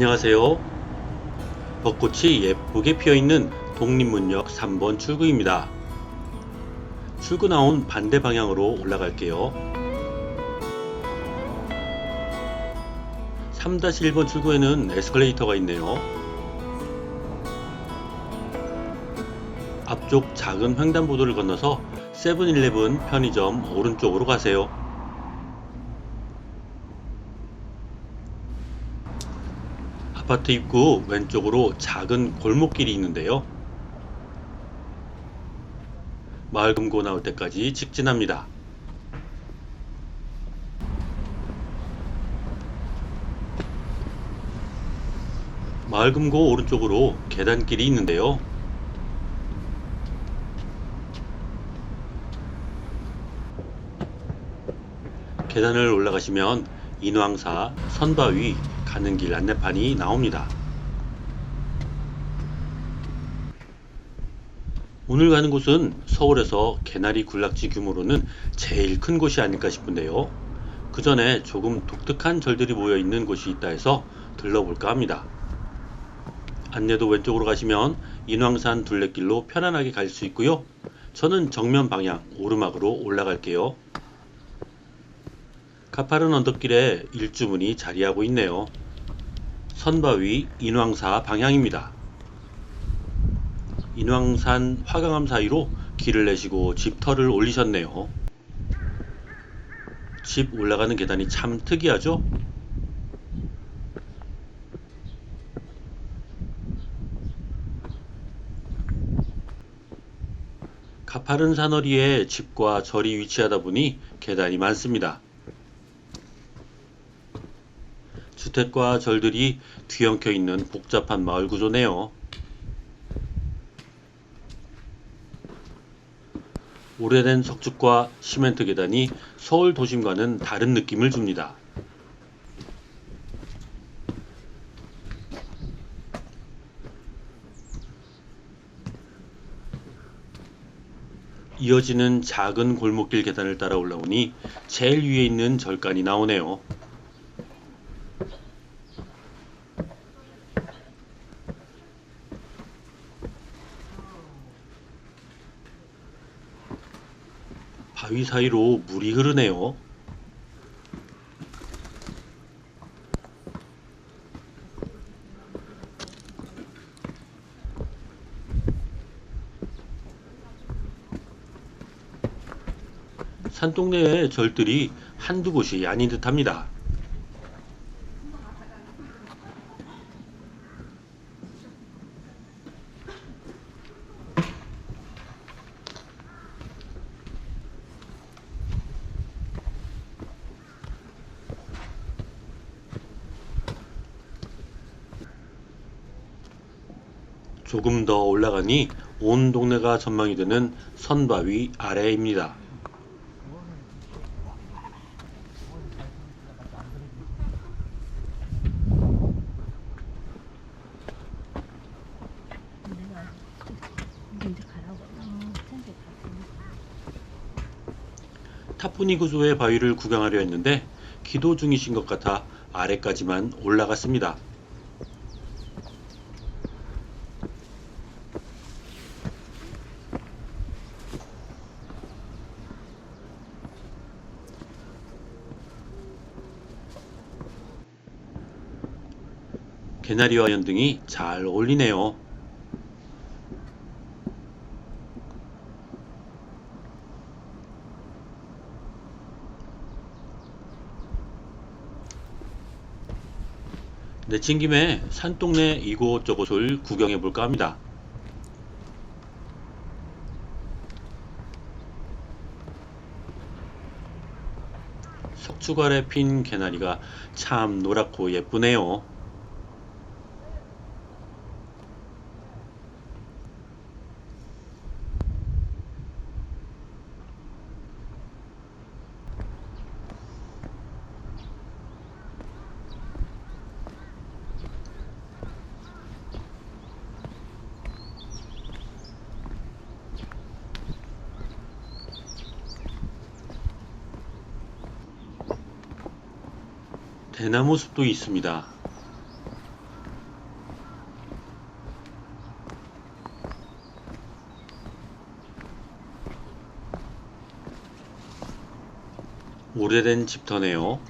안녕하세요. 벚꽃이 예쁘게 피어있는 독립문역 3번 출구입니다. 출구 나온 반대 방향으로 올라갈게요. 3-1번 출구에는 에스컬레이터가 있네요. 앞쪽 작은 횡단보도를 건너서 세븐일레븐 편의점 오른쪽으로 가세요. 아파트 입구 왼쪽으로 작은 골목길이 있는데요. 마을 금고 나올 때까지 직진합니다. 마을 금고 오른쪽으로 계단길이 있는데요. 계단을 올라가시면 인왕사 선바위 가는 길 안내판이 나옵니다. 오늘 가는 곳은 서울에서 개나리 군락지 규모로는 제일 큰 곳이 아닐까 싶은데요. 그 전에 조금 독특한 절들이 모여 있는 곳이 있다 해서 들러볼까 합니다. 안내도 왼쪽으로 가시면 인왕산 둘레길로 편안하게 갈 수 있고요. 저는 정면 방향 오르막으로 올라갈게요. 가파른 언덕길에 일주문이 자리하고 있네요. 선바위 인왕사 방향입니다. 인왕산 화강암 사이로 길을 내시고 집터를 올리셨네요. 집 올라가는 계단이 참 특이하죠? 가파른 산허리에 집과 절이 위치하다 보니 계단이 많습니다. 주택과 절들이 뒤엉켜 있는 복잡한 마을 구조네요. 오래된 석축과 시멘트 계단이 서울 도심과는 다른 느낌을 줍니다. 이어지는 작은 골목길 계단을 따라 올라오니 제일 위에 있는 절간이 나오네요. 바위 사이로 물이 흐르네요. 산동네의 절들이 한두 곳이 아닌 듯합니다. 조금 더 올라가니 온 동네가 전망이 되는 선바위 아래입니다. 타프니 구조의 바위를 구경하려 했는데 기도 중이신 것 같아 아래까지만 올라갔습니다. 개나리와 연등이 잘 어울리네요. 내친 김에 산동네 이곳저곳을 구경해 볼까 합니다. 석축 아래 핀 개나리가 참 노랗고 예쁘네요. 대나무 숲도 있습니다. 오래된 집터네요.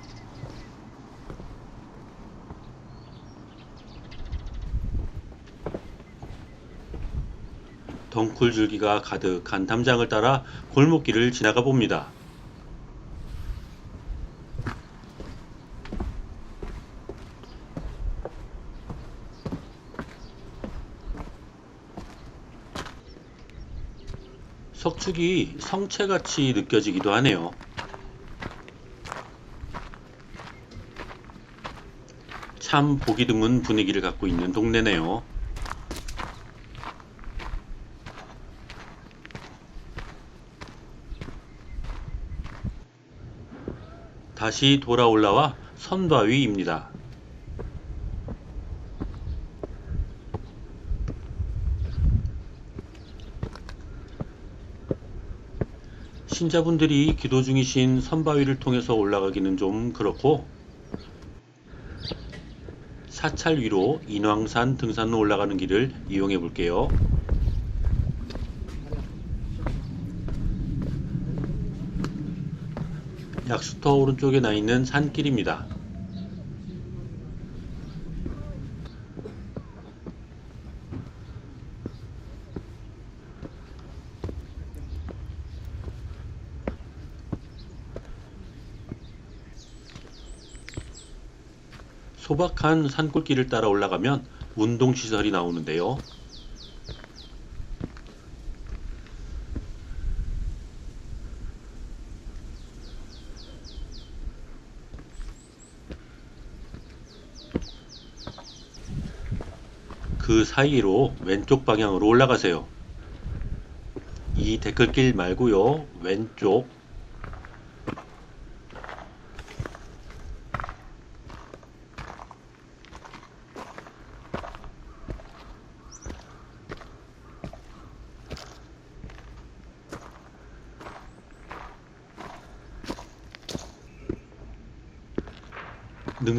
덩굴 줄기가 가득한 담장을 따라 골목길을 지나가 봅니다. 축이 성체같이 느껴지기도 하네요. 참 보기 드문 분위기를 갖고 있는 동네네요. 다시 돌아 올라와 선바위입니다. 신자분들이 기도 중이신 선바위를 통해서 올라가기는 좀 그렇고 사찰 위로 인왕산 등산로 올라가는 길을 이용해 볼게요. 약수터 오른쪽에 나 있는 산길입니다. 소박한 산골길을 따라 올라가면 운동시설이 나오는데요. 그 사이로 왼쪽 방향으로 올라가세요. 이 데크길 말고요. 왼쪽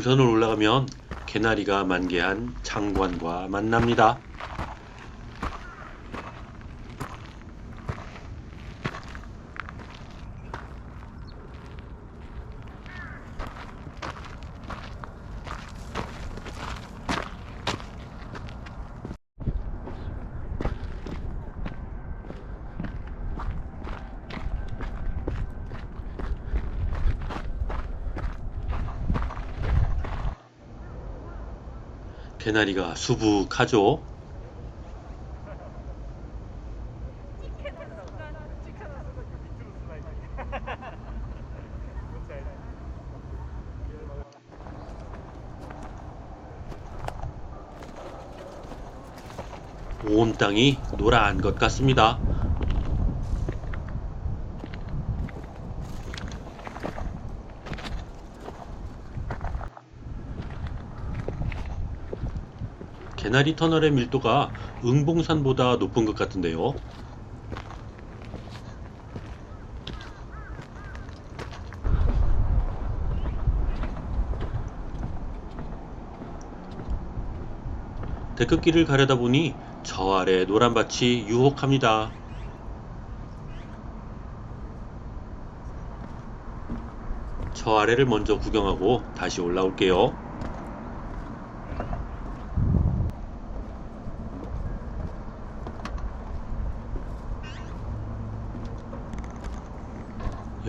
능선을 올라가면 개나리가 만개한 장관과 만납니다. 개나리가 수북하죠. 온 땅이 노란 것 같습니다. 개나리 터널의 밀도가 응봉산보다 높은 것 같은데요. 데크길을 가려다 보니 저 아래 노란 밭이 유혹합니다. 저 아래를 먼저 구경하고 다시 올라올게요.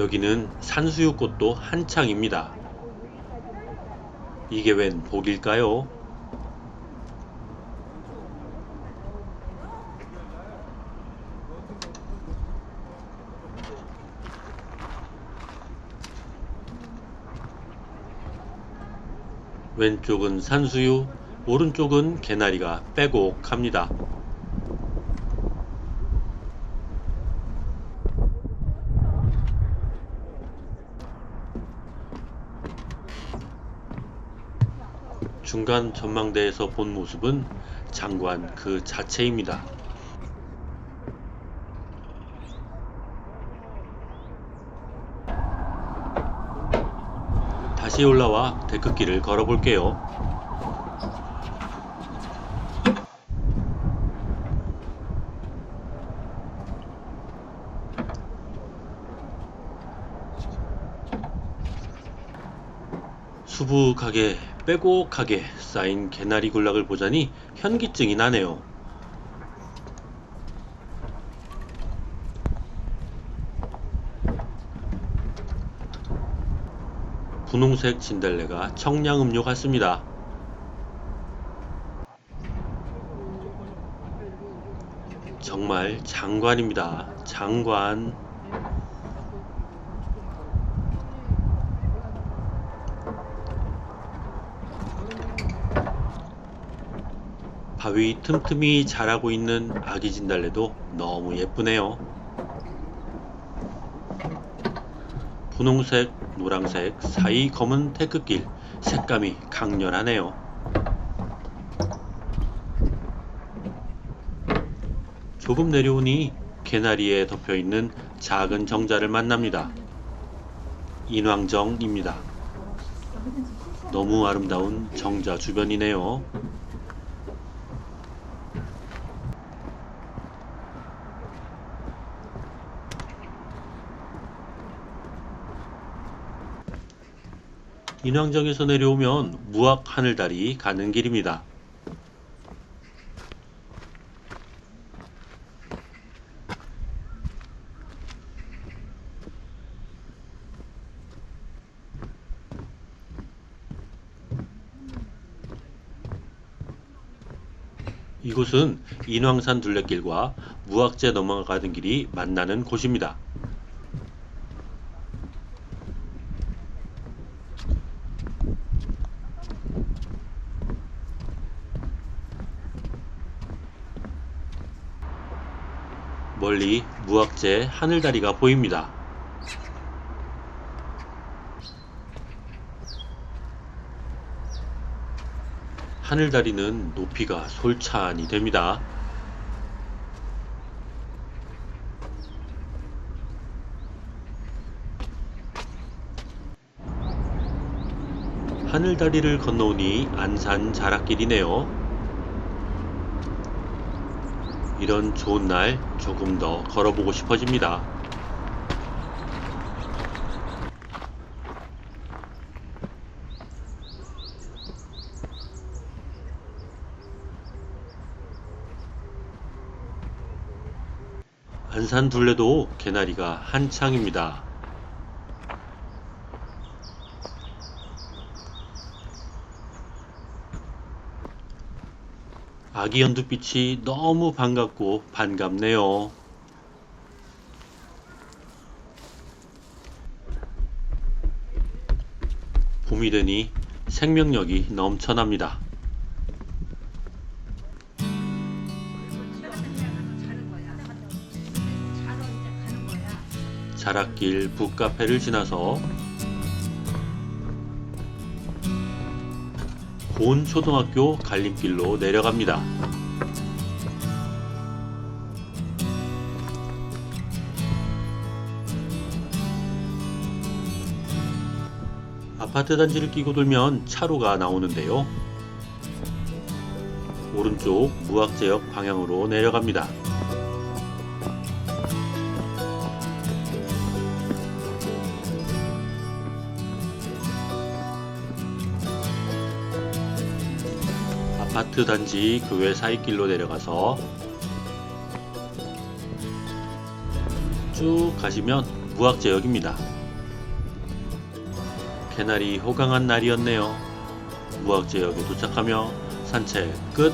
여기는 산수유꽃도 한창입니다. 이게 웬 복일까요? 왼쪽은 산수유, 오른쪽은 개나리가 빼곡합니다. 중간 전망대에서 본 모습은 장관 그 자체입니다. 다시 올라와 데크길을 걸어볼게요. 수북하게 빼곡하게 쌓인 개나리 군락을 보자니 현기증이 나네요. 분홍색 진달래가 청량음료 같습니다. 정말 장관입니다. 장관. 바위 틈틈이 자라고 있는 아기 진달래도 너무 예쁘네요. 분홍색, 노랑색, 사이 검은 태극길, 색감이 강렬하네요. 조금 내려오니 개나리에 덮여 있는 작은 정자를 만납니다. 인왕정입니다. 너무 아름다운 정자 주변이네요. 인왕정에서 내려오면 무악 하늘다리 가는 길입니다. 이곳은 인왕산 둘레길과 무악재 넘어가는 길이 만나는 곳입니다. 멀리 무악재 하늘다리가 보입니다. 하늘다리는 높이가 솔찬히 됩니다. 하늘다리를 건너오니 안산 자락길이네요. 이런 좋은 날 조금 더 걸어보고 싶어집니다. 안산 둘레도 개나리가 한창입니다. 아기 연두빛이 너무 반갑고 반갑네요. 봄이 되니 생명력이 넘쳐납니다. 자락길 북카페를 지나서 고은 초등학교 갈림길로 내려갑니다. 아파트 단지를 끼고 돌면 차로가 나오는데요. 오른쪽 무학제역 방향으로 내려갑니다. 아파트 단지 그외 사이길로 내려가서 쭉 가시면 무학제역입니다. 개나리 호강한 날이었네요. 무학제역에 도착하며 산책 끝.